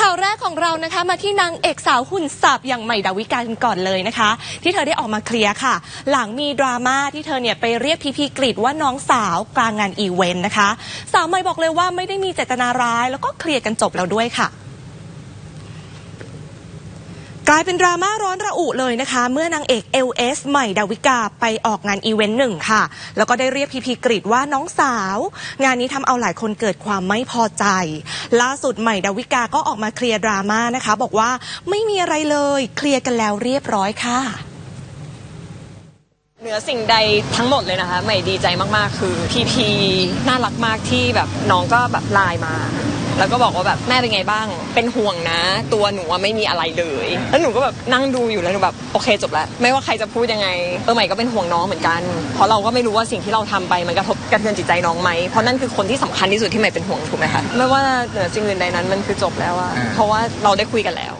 ข่าวแรกของเรานะคะมาที่นางเอกสาวหุ่นสับอย่างใหม่ดาวิกากันก่อนเลยนะคะ ที่เธอได้ออกมาเคลียร์ค่ะ หลังมีดราม่าที่เธอเนี่ยไปเรียกพีพีกรีดว่าน้องสาวกลางงานอีเวนต์นะคะ สาวใหม่บอกเลยว่าไม่ได้มีเจตนาร้าย แล้วก็เคลียร์กันจบแล้วด้วยค่ะ ลายเป็นดราม่าร้อนระอุเลยนะคะ เมื่อนางเอก LS ใหม่ดาวิกาไปออกงานอีเวนต์หนึ่งค่ะ แล้วก็ได้เรียกพีพีกรีดว่าน้องสาว งานนี้ทำเอาหลายคนเกิดความไม่พอใจ ล่าสุดใหม่ดาวิกาก็ออกมาเคลียร์ดราม่านะคะ บอกว่าไม่มีอะไรเลยเคลียร์กันแล้วเรียบร้อยค่ะ อสิ่งใดทั้งหมดเลยนะคะใหม่ดีใจมากๆ คือพีพีน่ารักมากที่แบบน้องก็แบบไลน์มา แล้วก็บอกว่าแบบแม่เป็นไงบ้าง เป็นห่วงนะ ตัวหนูอะไม่มีอะไรเลย แล้วหนูก็แบบนั่งดูอยู่แล้วหนูแบบโอเคจบแล้วไม่ว่าใครจะพูดยังไงเออใหม่ก็เป็นห่วงน้องเหมือนกัน เพราะเราก็ไม่รู้ว่าสิ่งที่เราทำไปมันกระทบกระเทือนจิตใจน้องไหมเพราะนั่นคือคนที่สำคัญที่สุดที่ใหม่เป็นห่วงถูกไหมคะไม่ว่าเหนือสิ่งอื่นใดนั้นมันคือจบแล้วอะเพราะว่าเราได้คุยกันแล้ว